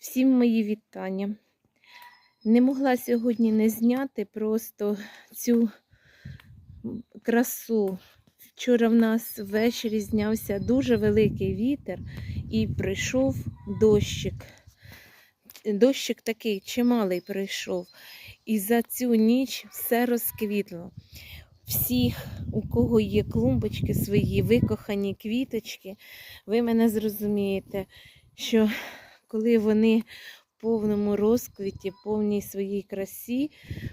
Всім мої вітання. Не могла сьогодні не зняти просто цю красу. Вчора в нас ввечері знявся дуже великий вітер і прийшов дощик. Дощик такий чималий прийшов. І за цю ніч все розквітло. Всіх, у кого є клумбочки свої, викохані квіточки, ви мене зрозумієте, що коли вони в повному розквіті, повній своїй красі,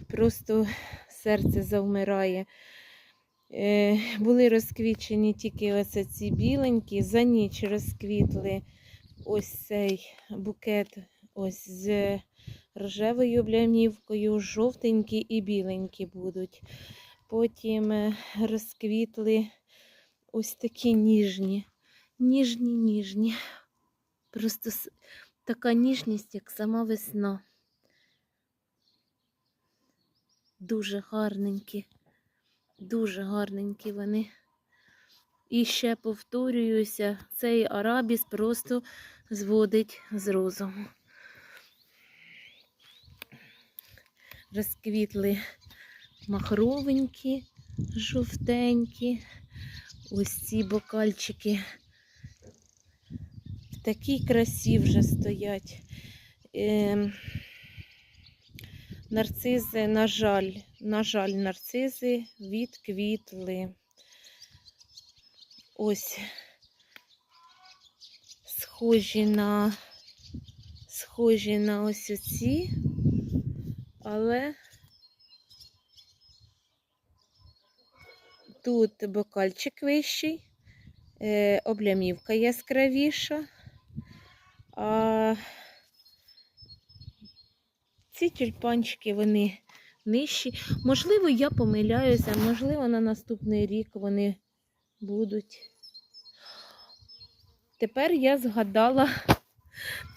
просто серце завмирає. Е, були розквічені тільки оце ці біленькі, за ніч розквітли ось цей букет ось з рожевою облямівкою, жовтенькі і біленькі будуть. Потім е, розквітли ось такі ніжні, ніжні, ніжні. Просто така ніжність, як сама весна. Дуже гарненькі, дуже гарненькі вони. І ще повторююся, цей арабіс просто зводить з розуму. Розквітли махровенькі, жовтенькі. Ось ці бокальчики такій красі вже стоять. Ем, нарцизи, на жаль, на жаль, нарцизи відквітли. Ось схожі на схожі на ось оці, але тут бокальчик вищий, е, облямівка яскравіша, ці тюльпанчики вони нижчі. Можливо, я помиляюся, можливо, на наступний рік вони будуть. Тепер я згадала,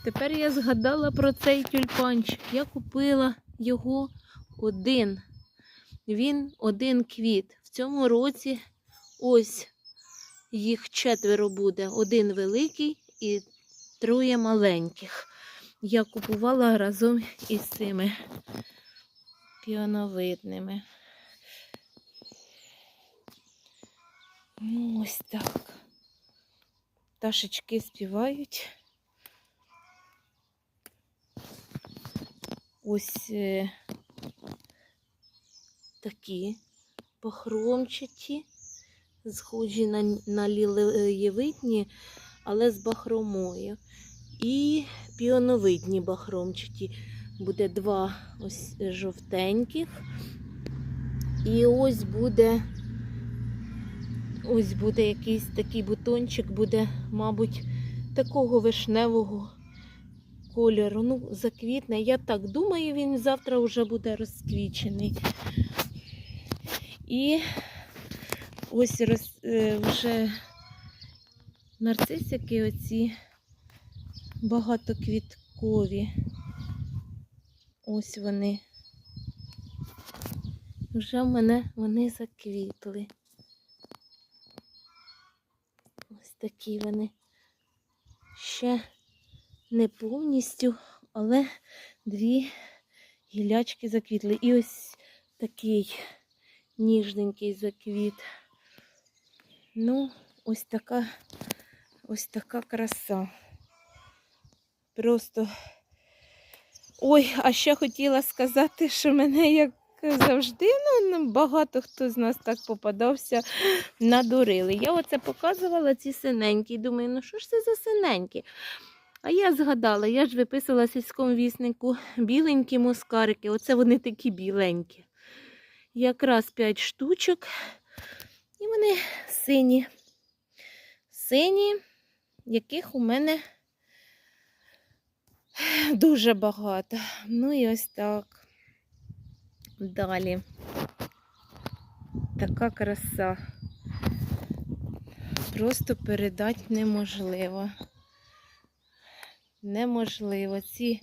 тепер я згадала про цей тюльпанчик. Я купила його один. Він один квіт. В цьому році ось їх четверо буде. Один великий і троє маленьких. Я купувала разом із цими піоновидними. Ну, ось так. Пташечки співають. Ось е, такі похромчаті, схожі на, на лілеєвидні, але з бахромою. І піоновидні бахромчаті. Буде два ось жовтеньких. І ось буде ось буде якийсь такий бутончик, буде, мабуть, такого вишневого кольору. Ну, заквітне. Я так думаю, він завтра вже буде розквічений. І ось роз, е, вже нарцисики оці багатоквіткові. Ось вони. Вже в мене вони заквітли. Ось такі вони. Ще не повністю, але дві гілячки заквітли. І ось такий ніжненький заквіт. Ну, ось така, ось така краса. Просто. Ой, а ще хотіла сказати, що мене, як завжди, ну, багато хто з нас так попадався, надурили. Я оце показувала ці синенькі. Думаю, ну що ж це за синенькі? А я згадала, я ж виписувала сільському віснику біленькі мускарики. Оце вони такі біленькі. Якраз 5 штучок. І вони сині. Сині, яких у мене дуже багато. Ну і ось так. Далі. Така краса. Просто передати неможливо. Неможливо. Ці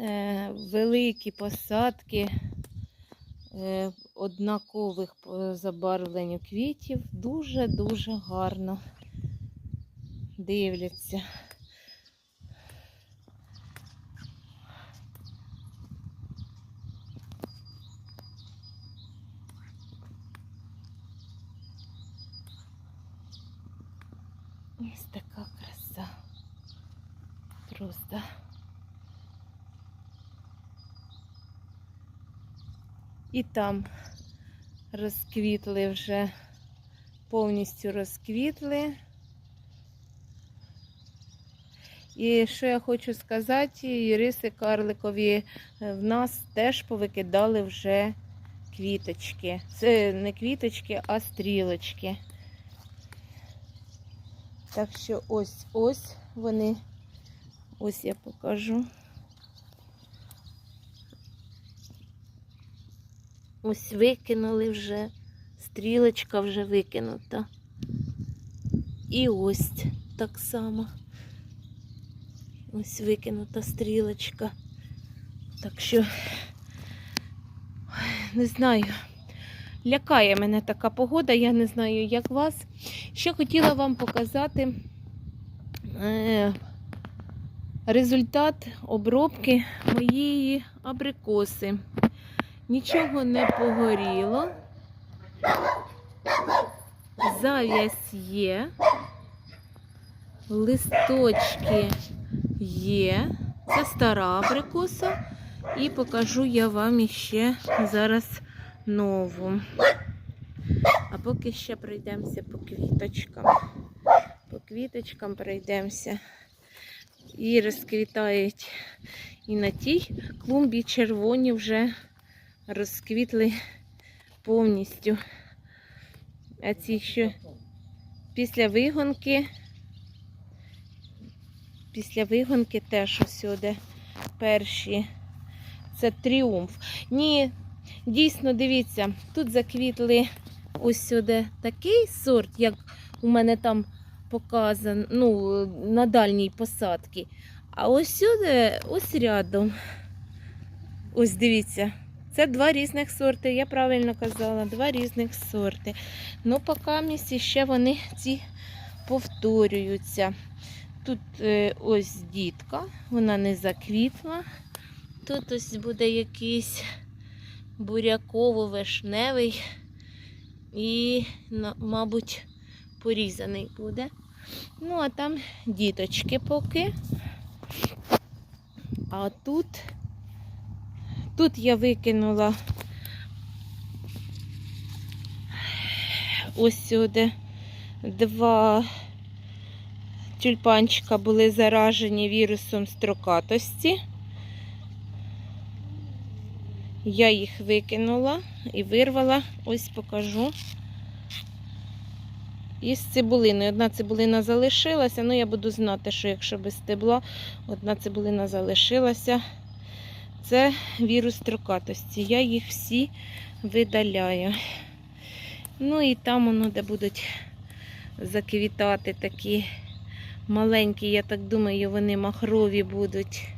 е, великі посадки е, однакових по забарвленню квітів дуже-дуже гарно дивляться. Ось така краса. Просто. І там розквітли вже, повністю розквітли. І що я хочу сказати, іриси карликові е, в нас теж повикидали вже квіточки. Це не квіточки, а стрілочки. Так що ось ось вони. Ось я покажу. Ось викинули вже. Стрілочка вже викинута. І ось так само. Ось викинута стрілочка. Так що, не знаю, лякає мене така погода, я не знаю, як вас. Ще хотіла вам показати е, результат обробки моєї абрикоси. Нічого не погоріло. Зав'язь є. Листочки є. Це стара абрикоса. І покажу я вам іще зараз нову. А поки ще пройдемося по квіточкам. По квіточкам пройдемося. І розквітають. І на тій клумбі червоні вже розквітли повністю. А ці що після вигонки, після вигонки теж усюди перші. Це тріумф. Ні, дійсно, дивіться, тут заквітли ось сюди такий сорт, як у мене там показано, ну, на дальній посадці. А ось сюди, ось рядом. Ось дивіться. Це два різних сорти, я правильно казала, два різних сорти. Ну, поки місці ще вони ці повторюються. Тут е, ось дітка, вона не заквітла. Тут ось буде якийсь буряково-вишневий і, мабуть, порізаний буде. Ну, а там діточки поки. А тут, тут я викинула ось сюди два тюльпанчика були заражені вірусом строкатості. Я їх викинула і вирвала, ось покажу. І з цибулиною. Одна цибулина залишилася, ну я буду знати, що якщо без стебла, одна цибулина залишилася. Це вірус строкатості. Я їх всі видаляю. Ну і там воно, де будуть заквітати такі маленькі, я так думаю, вони махрові будуть.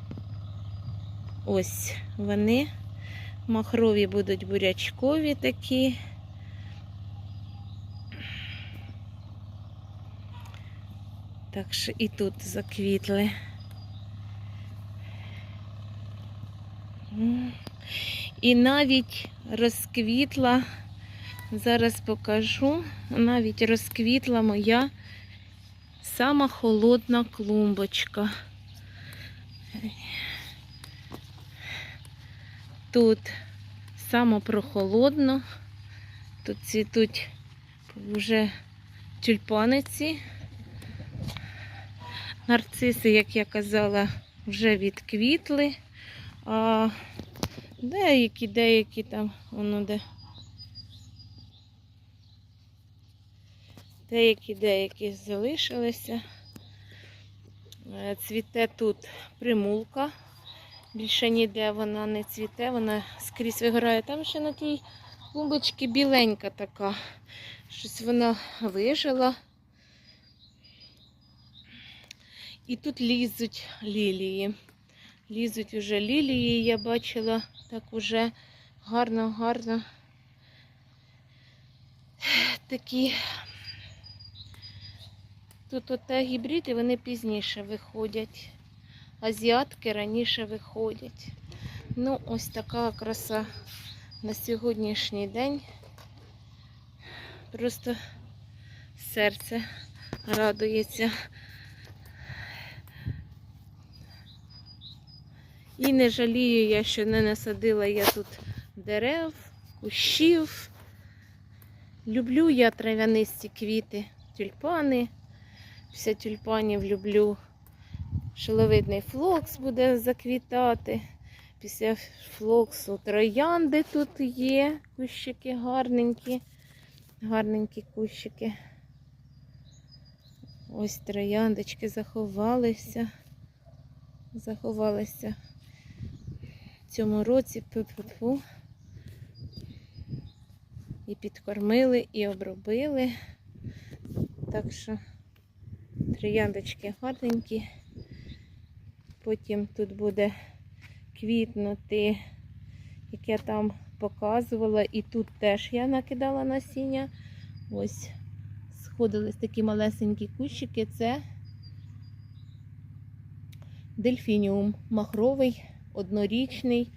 Ось вони. Махрові будуть бурячкові такі. Так що і тут заквітли. І навіть розквітла, зараз покажу, навіть розквітла моя сама холодна клумбочка. Тут само прохолодно, тут цвітуть вже тюльпаниці. Нарциси, як я казала, вже відквітли, а деякі, деякі там, воно де. Деякі, деякі залишилися. Е, Цвіте тут примулка. Більше ніде вона не цвіте, вона скрізь вигорає. Там ще на тій клумбочці біленька така. Щось вона вижила. І тут лізуть лілії. Лізуть уже лілії, я бачила так уже гарно-гарно. Такі. Тут оте гібриди, вони пізніше виходять. Азіатки раніше виходять. Ну, ось така краса на сьогоднішній день. Просто серце радується. І не жалію я, що не насадила я тут дерев, кущів. Люблю я трав'янисті квіти, тюльпани. Після тюльпанів люблю. Шиловидний флокс буде заквітати. Після флоксу троянди тут є. Кущики гарненькі. Гарненькі кущики. Ось трояндочки заховалися. Заховалися в цьому році пу-пу-пу. І підкормили, і обробили. Так що трояндочки гарненькі. Потім тут буде квітнути, як я там показувала, і тут теж я накидала насіння. Ось сходились такі малесенькі кущики. Це дельфініум махровий, однорічний.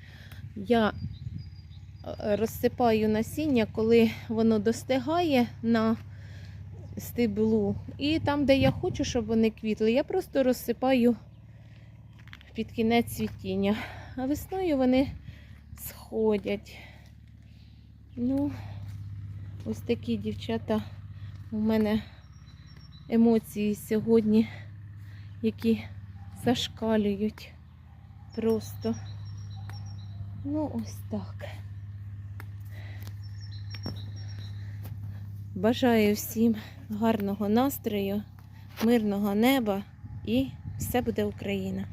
Я е, розсипаю насіння, коли воно достигає на стеблу. І там, де я хочу, щоб вони квітли, я просто розсипаю під кінець цвітіння. А весною вони сходять. Ну, ось такі дівчата у мене емоції сьогодні, які зашкалюють просто. Ну, ось так. Бажаю всім гарного настрою, мирного неба і все буде Україна!